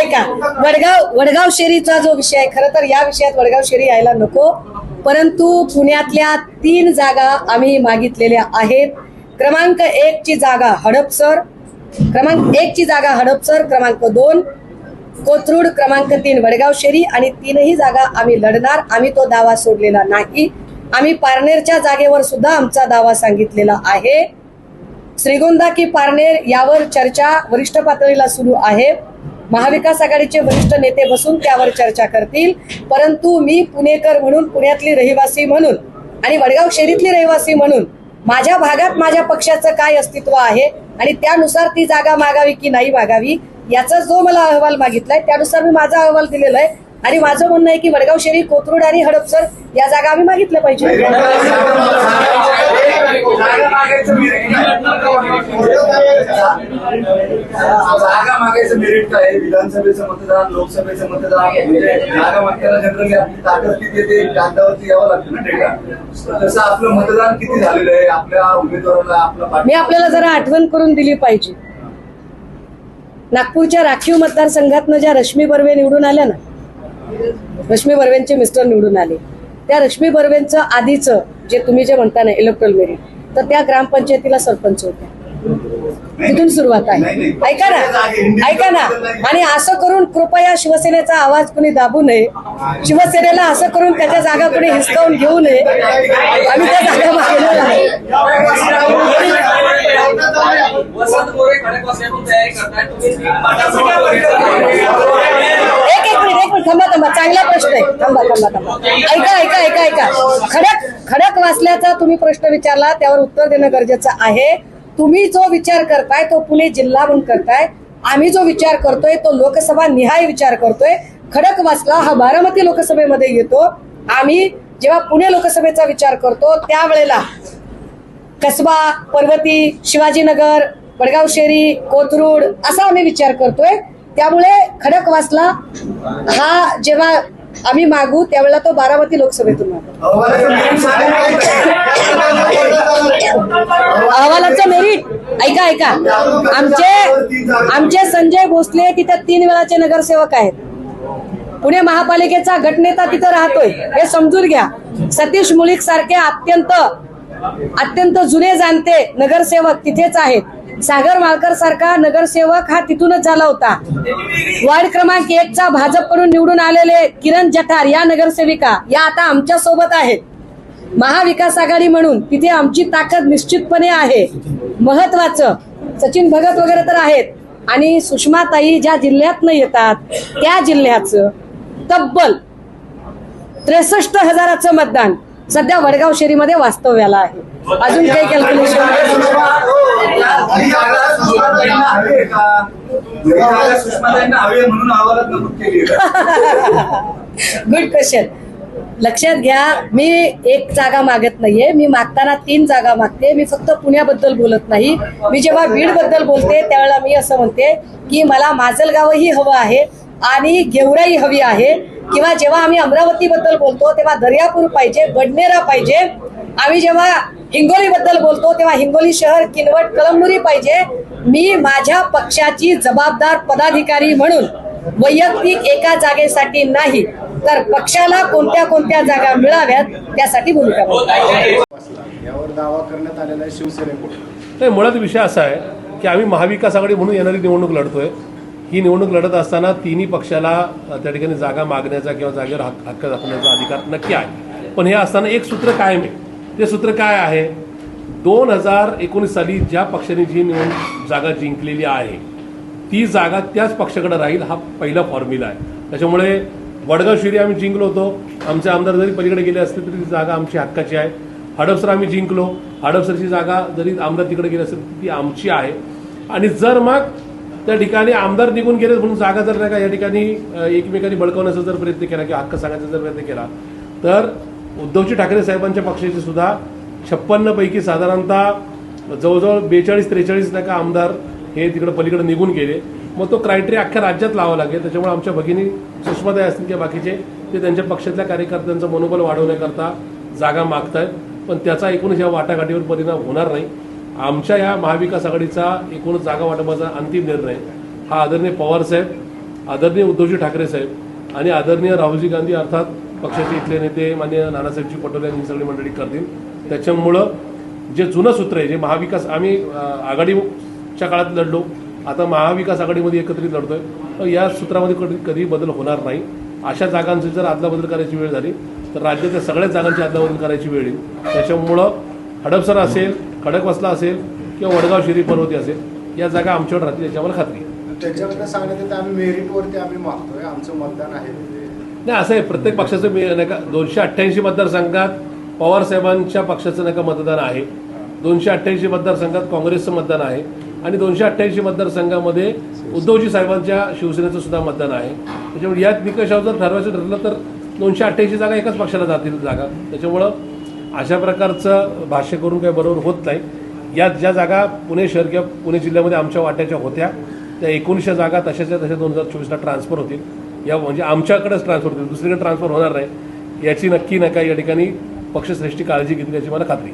ऐका वडगाव वडगाव शेरीचा जो विषय आहे खरं तर या विषयात वडगाव शेरी यायला नको. परंतु पुण्यातल्या तीन जागा आम्ही मागितलेल्या आहेत. क्रमांक एक ची जागा हडपसर क्रमांक एक ची जागा हडपसर क्रमांक दोन कोथरूड क्रमांक तीन वडगाव शेरी आणि तीनही जागा आम्ही लढणार. आम्ही तो दावा सोडलेला नाही. आम्ही पारनेरच्या जागेवर सुद्धा आमचा दावा सांगितलेला आहे. श्रीगोंदा की पारनेर यावर चर्चा वरिष्ठ पातळीला सुरू आहे. महाविकास आघाडीचे वरिष्ठ नेते बसून त्यावर चर्चा करतील. परंतु मी पुणेकर म्हणून पुण्यातली रहिवासी म्हणून आणि वडगाव शहरीतली रहिवासी म्हणून माझ्या भागात माझ्या पक्षाचं काय अस्तित्व आहे आणि त्यानुसार ती जागा मागावी की नाही मागावी याचा जो मला अहवाल मागितलाय त्यानुसार मी माझा अहवाल दिलेला आहे. आणि माझं म्हणणं आहे की वडगाव शहरी कोथरूड आणि हडपसर या जागा आम्ही मागितल्या पाहिजे. जागा मागायचं मेरिट काय? विधानसभेचं मतदान लोकसभेचं मतदान म्हणजे जागा मागताना जनरली आपली ताकद किती ते कागदावरती यावं लागतं ना डेटा तसं आपलं मतदान किती झालेलं आहे आपल्या उमेदवाराला आपला मी आपल्याला जरा आठवण करून दिली पाहिजे. नागपूरच्या राखीव मतदारसंघातनं ज्या रश्मी बर्वे निवडून आल्या ना रश्मी बर्वेंचे मिस्टर निवडून आले. त्या रश्मी बर्वेंचं आधीचं जे तुम्ही जे म्हणता ना इलेक्ट्रल मेरिट तर त्या ग्रामपंचायतीला सरपंच होत्या तिथून सुरुवात आहे. ऐका ना ऐका ना. आणि असं करून कृपया शिवसेनेचा आवाज कुणी दाबू नये. शिवसेनेला असं करून त्याच्या जागा कुणी हिसकावून घेऊ नये. आम्ही त्या जागा मागेलेल्या आहे एक मिनिट एक मिनिट थांबा थांबा. चांगला प्रश्न आहे. थांबा थांबा थांबा. ऐका ऐका ऐका ऐका. खडक खडक वाचल्याचा तुम्ही प्रश्न विचारला त्यावर उत्तर देणं गरजेचं आहे. तुम्ही जो विचार करताय तो पुणे जिल्हा म्हणून करताय. आम्ही जो विचार करतोय तो लोकसभा निहाय विचार करतोय. खडक वाचला हा बारामती लोकसभेमध्ये येतो. आम्ही जेव्हा पुणे लोकसभेचा विचार करतो त्यावेळेला कसबा पर्वती शिवाजीनगर वडगाव शेरी कोथरूड असा आम्ही विचार करतोय. त्यामुळे खडकवासला हा जेव्हा आम्ही मागू त्यावेळेला तो बारामती लोकसभेतून मागू. अहवालाचं अहवालाचं मेरिट ऐका ऐका. आमचे आमचे संजय भोसले तिथे तीन वेळाचे नगरसेवक आहेत. पुणे महापालिकेचा गटनेता तिथं राहतोय. हे समजून घ्या. सतीश मुळीक सारखे अत्यंत अत्यंत जुने जाणते नगरसेवक तिथेच आहेत. सागर माळकर सारखा नगरसेवक हा तिथूनच झाला होता. वार्ड क्रमांक एक चा भाजपकडून निवडून आलेले किरण जठार या नगरसेविका या आता आमच्यासोबत आहेत. महाविकास आघाडी म्हणून तिथे आमची ताकद निश्चितपणे आहे. महत्वाचं सचिन भगत वगैरे तर आहेत. आणि सुषमाताई ज्या जिल्ह्यातनं येतात त्या जिल्ह्याचं तब्बल त्रेसष्ट हजाराचं मतदान सध्या वडगाव शेरीमध्ये वास्तव्याला आहे. अजून काही कॅल्क्युलेशन गुड क्वेश्चन लक्षात घ्या मी एक जागा मागत नाहीये. मी मागताना तीन जागा मागते. मी फक्त पुण्याबद्दल बोलत नाही. मी जेव्हा बीडबद्दल बोलते त्यावेळेला मी असं म्हणते की मला माजलगावही हवं आहे आणि गेवराई हवी आहे. किंवा जेव्हा आम्ही अमरावती बद्दल बोलतो तेव्हा दर्यापूर पाहिजे बडनेरा पाहिजे. आम्ही जेव्हा हिंगोली बद्दल बोलतो तेव्हा हिंगोली शहर किनवट कळमनुरी पाहिजे. मी माझ्या पक्षाची जबाबदार पदाधिकारी म्हणून वैयक्तिक एका जागेसाठी नाही तर पक्षाला कोणत्या कोणत्या जागा मिळाव्यात त्यासाठी भूमिका बजावते. यावर दावा करण्यात आलेला आहे शिवसेनेकडून. नाही मुळात विषय असा आहे की आम्ही महाविकास आघाडी म्हणून येणारी निवडणूक लढतोय. ही निवडणूक लढत असताना तिन्ही पक्षाला त्या ठिकाणी जागा मागण्याचा किंवा जागेवर हक्क हक्क दाखवण्याचा अधिकार नक्की आहे. पण हे असताना एक सूत्र कायम आहे. ते सूत्र काय आहे? दोन हजार एकोणीस साली ज्या पक्षाने जी निवडणूक जागा जिंकलेली आहे ती जागा त्याच पक्षाकडे राहील हा पहिला फॉर्म्युला आहे. त्याच्यामुळे वडगाव शिरी आम्ही जिंकलो होतो. आमचे आमदार जरी पलीकडे गेले असतील तरी ती जागा आमची हक्काची आहे. हडपसर आम्ही जिंकलो. हडपसरची जागा जरी आमदार तिकडे गेली असली ती आमची आहे. आणि जर मग त्या ठिकाणी आमदार निघून गेले म्हणून जागा जर नाही का या ठिकाणी एकमेकांनी बळकवण्याचा जर प्रयत्न केला किंवा हक्क सांगायचा जर प्रयत्न केला तर उद्धवजी ठाकरे साहेबांच्या पक्षाचे सुद्धा छप्पन्नपैकी साधारणतः जवळजवळ बेचाळीस त्रेचाळीस टक्का आमदार हे तिकडे पलीकडे निघून गेले. मग तो क्रायटेरिया अख्ख्या राज्यात लावा लागेल. त्याच्यामुळे आमच्या भगिनी सुषमाताई असतील किंवा बाकीचे ते त्यांच्या पक्षातल्या कार्यकर्त्यांचं मनोबल वाढवण्याकरता जागा मागत आहेत पण त्याचा एकूणच या वाटाघाटीवर परिणाम होणार नाही. आमच्या या महाविकास आघाडीचा एकूणच जागा वाटपाचा अंतिम निर्णय हा आदरणीय पवार साहेब आदरणीय उद्धवजी ठाकरे साहेब आणि आदरणीय राहुलजी गांधी अर्थात पक्षाचे इथले नेते मान्य नानासाहेबजी पटोले यांनी सगळी मंडळी करतील. त्याच्यामुळं जे जुनं सूत्र आहे जे महाविकास आम्ही आघाडीच्या काळात लढलो आता महाविकास आघाडीमध्ये एकत्रित लढतोय. तर या सूत्रामध्ये कधी कधी बदल होणार नाही. अशा जागांची जर अदलाबदल करायची वेळ झाली तर राज्याच्या सगळ्याच जागांची अदलाबदल करायची वेळ येईल. त्याच्यामुळं हडपसर असेल खडकवासला असेल किंवा वडगाव शिरी पर्वती असेल या जागा आमच्यावर राहतील याच्यावर खात्री आहे. त्याच्याकडे सांगण्यात येतं आम्ही मेरिटवरती आम्ही मागतोय आमचं मतदान आहे. नाही असं आहे प्रत्येक पक्षाचं मी नाही का दोनशे अठ्ठ्याऐंशी मतदारसंघात पवार साहेबांच्या पक्षाचं नाही का मतदान आहे. दोनशे अठ्ठ्याऐंशी मतदारसंघात काँग्रेसचं मतदान आहे. आणि दोनशे अठ्ठ्याऐंशी मतदारसंघामध्ये उद्धवजी साहेबांच्या शिवसेनेचं सुद्धा मतदान आहे. त्याच्यामुळे यात निकषावर जर ठरवायचं ठरलं तर दोनशे अठ्ठ्याऐंशी जागा एकाच पक्षाला जातील जागा. त्याच्यामुळं अशा प्रकारचं भाष्य करून काही बरोबर होत नाही. या ज्या जागा पुणे शहर किंवा पुणे जिल्ह्यामध्ये आमच्या वाट्याच्या होत्या त्या एकोणीसशे जागा तशाच्या तशा दोन हजार चोवीसला ट्रान्सफर होतील. या म्हणजे आमच्याकडेच ट्रान्सफर होतील दुसरीकडे ट्रान्सफर होणार नाही. याची नक्की नका. या ठिकाणी पक्षश्रेष्ठी काळजी घेतली याची मला खात्री